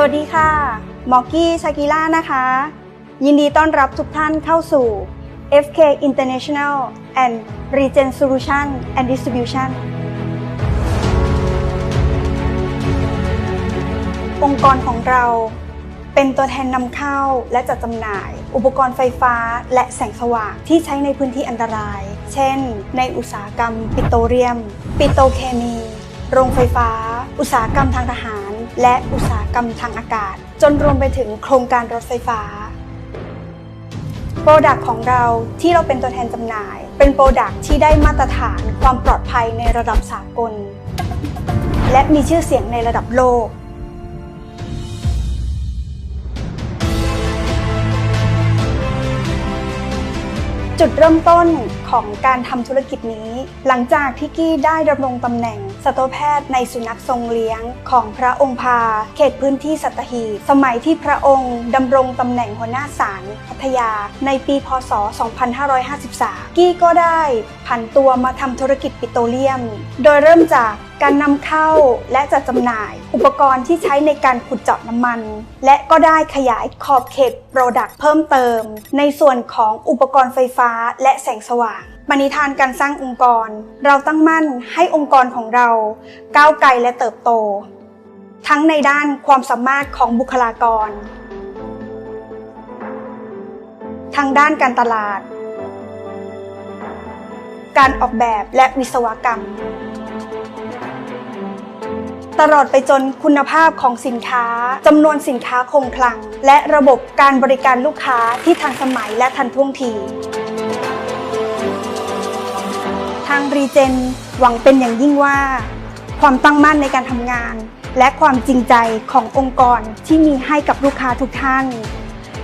สวัสดีค่ะหมอกี้ชากิล่านะคะ ยินดีต้อนรับทุกท่านเข้าสู่ FK International and Regen Solution and Distribution องค์กรของเราเป็นตัวแทนนำเข้าและจัดจำหน่าย อุปกรณ์ไฟฟ้าและแสงสว่างที่ใช้ในพื้นที่อันตราย เช่น ในอุตสาหกรรมปิโตรเลียม ปิโตรเคมี โรงไฟฟ้า อุตสาหกรรมทางทหาร และอุตสาหกรรมทางอากาศ จนรวมไปถึงโครงการรถไฟฟ้าโปรดักของเราที่เราเป็นตัวแทนจำหน่าย เป็นโปรดักที่ได้มาตรฐานความปลอดภัยในระดับสากล และมีชื่อเสียงในระดับโลกจุดเริ่มต้นของการทำธุรกิจนี้ หลังจากที่กี้ได้ดำรงตำแหน่ง สัตวแพทย์ในสุนัขทรงเลี้ยงของพระองค์พา เขตพื้นที่สัตหีบสมัยที่พระองค์ดำรงตำแหน่งหัวหน้าศาลพัทยา ในปีพศ 2553 กี้ก็ได้ผันตัวมาทำธุรกิจปิโตรเลียม โดยเริ่มจากการนำเข้าและจัดจำหน่าย อุปกรณ์ที่ใช้ในการขุดเจาะน้ำมัน และก็ได้ขยายขอบเขตโปรดักต์เพิ่มเติม ในส่วนของอุปกรณ์ไฟฟ้าและแสงสว่าง ปณิธานการสร้างองค์กร เราตั้งมั่นให้องค์กรของเราก้าวไกลและเติบโต ทั้งในด้านความสามารถของบุคลากร ทางด้านการตลาด การออกแบบและวิศวกรรม ตลอดไปจนคุณภาพของสินค้าจำนวนสินค้าคงคลัง และระบบการบริการลูกค้าที่ทันสมัยและทันท่วงที ทางรีเจนหวังเป็นอย่างยิ่งว่า ความตั้งมั่นในการทำงาน และความจริงใจขององค์กรที่มีให้กับลูกค้าทุกท่าน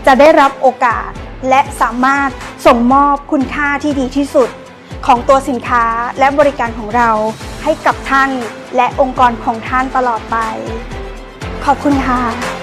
จะได้รับโอกาสและสามารถส่งมอบคุณค่าที่ดีที่สุด ของตัวสินค้าและบริการของเราให้กับท่านและองค์กรของท่านตลอดไป ขอบคุณค่ะ